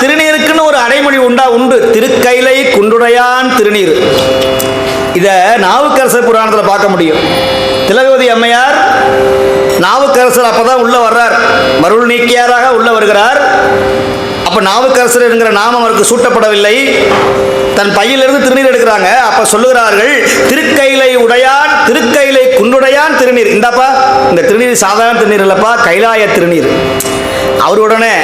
திருநீருக்குன்னு ஒரு அடைமொழி உண்டா உண்டு. திருக்கைலை குண்டுடையான் திருநீர். இத நாவுக்கரசர் புராணத்தில் பார்க்க முடியும். திலகவதி அம்மையார் நாவுக்கரசர் அப்பதான் உள்ள வர்றார். மருள் நீக்கியாராக உள்ள வருகிறார். அப்ப நாவுக்கரசர் என்கிற நாமம் அவருக்கு சூட்டப்படவில்லை. தன் பையிலிருந்து திருநீர் எடுக்கிறாங்க. அப்ப சொல்லுகிறார்கள் திருக்கைலை உடையான் திருக்கைலை குண்டுடையான் திருநீர். இந்தாப்பா இந்த திருநீர் சாதாரண திருநீர் இல்லப்பா கைலாய திருநீர். அவருடனே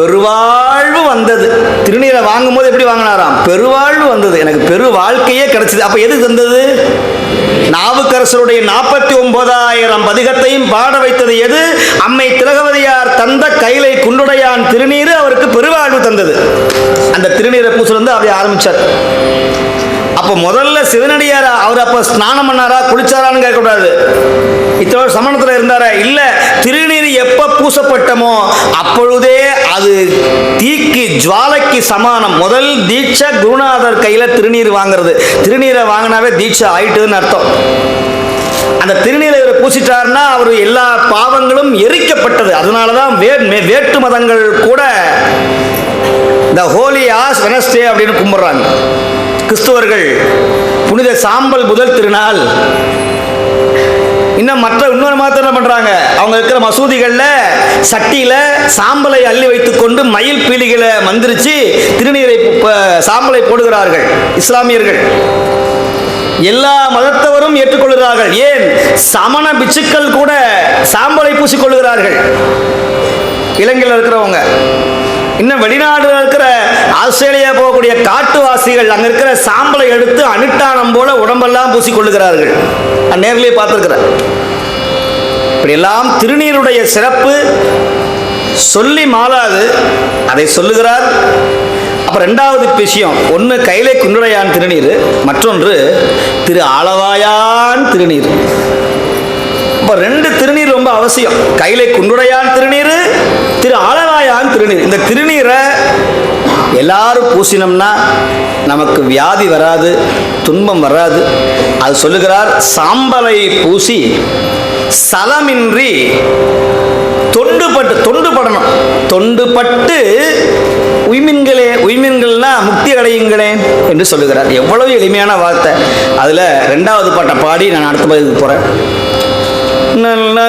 பெருவாழ்வு வந்தது. திருநீரை வாங்கும் போது எப்படி வாங்கினாராம்? பெருவாழ்வு வந்தது. எனக்கு பெரு வாழ்க்கையே கிடைச்சது. அப்ப எது தந்தது? நாவுக்கரசருடைய நாற்பத்தி ஒன்பதாயிரம் பதிகத்தையும் பாட வைத்தது எது? அம்மை திலகவதியார் தந்த கைலை குண்டுடையான் திருநீர் அவருக்கு பெருவாழ்வு தந்தது. அந்த திருநீரை பூசல் வந்து அப்படி ஆரம்பிச்சார். அப்போ முதல்ல சிவனடியாரா அவர் அப்போ ஸ்நானம் பண்ணாரா? குளிச்சாரான்னு கேட்கக்கூடாது. இத்தனை சமணத்தில் இருந்தாரா? இல்லை திரு எப்போ பூசப்பட்டமோ அப்பொழுதே அது தீக்கு ஜுவாலைக்கு சமானம். முதல் தீட்சை குருநாதர் கையில திருநீர் வாங்குறது. திருநீரை வாங்கினாவே தீட்சை ஆயிட்டுன்னு அர்த்தம். அந்த திருநீரை இவர் பூசிட்டார்னா அவர் எல்லா பாவங்களும் எரிக்கப்பட்டது. அதனால தான் வே மே- வேற்று மதங்கள் கூட த ஹோலி ஆஸ் வெனஸ்டே அப்படின்னு கும்பிட்றாங்க. கிறிஸ்துவர்கள் புனித சாம்பல் முதல் திருநாள். இன்னும் மற்ற இன்னொரு மாத்திரம் என்ன பண்ணுறாங்க அவங்க இருக்கிற மசூதிகளில் சட்டியில் சாம்பலை அள்ளி வைத்துக்கொண்டு மயில் பீலிகளை மந்திரிச்சு திருநீரை சாம்பலை போடுகிறார்கள் இஸ்லாமியர்கள். எல்லா மதத்தவரும் ஏற்றுக்கொள்கிறார்கள். ஏன்? சமண பிச்சுக்கள் கூட சாம்பலை பூசிக்கொள்கிறார்கள் இலங்கையில் இருக்கிறவங்க. இன்னும் வெளிநாடு இருக்கிற ஆஸ்திரேலியா போகக்கூடிய காட்டுவாசிகள் அங்க இருக்கிற சாம்பலை எடுத்து அனுட்டானம் போல உடம்பெல்லாம் பூசிக்கொள்ளுகிறார்கள். நான் பார்த்துருக்கிறேன். இப்படி எல்லாம் திருநீருடைய சிறப்பு சொல்லி மாறாது அதை சொல்லுகிறார். அப்ப ரெண்டாவது விஷயம் ஒன்று கைலை குண்டுடையான் திருநீர் மற்றொன்று திரு ஆளவாயான் திருநீர். இப்போ ரெண்டு திருநீர் ரொம்ப அவசியம். கைலை குண்டுடையான் திருநீர் திருநீர் இந்த திருநீரை எல்லாரும் பூசினோம்னா நமக்கு வியாதி வராது துன்பம் வராது. அது சொல்லுகிறார் சாம்பலை பூசி சலமின்றி தொண்டுபட்டு தொண்டுபடணும் தொண்டுபட்டு உய்மின்களே உய்மின்கள்னா முக்தி அடையுங்களே என்று சொல்லுகிறார். எவ்வளவு எளிமையான வார்த்தை. அதில் ரெண்டாவது பாட்டை பாடி நான் அடுத்த பதிலுக்கு போகிறேன் நல்ல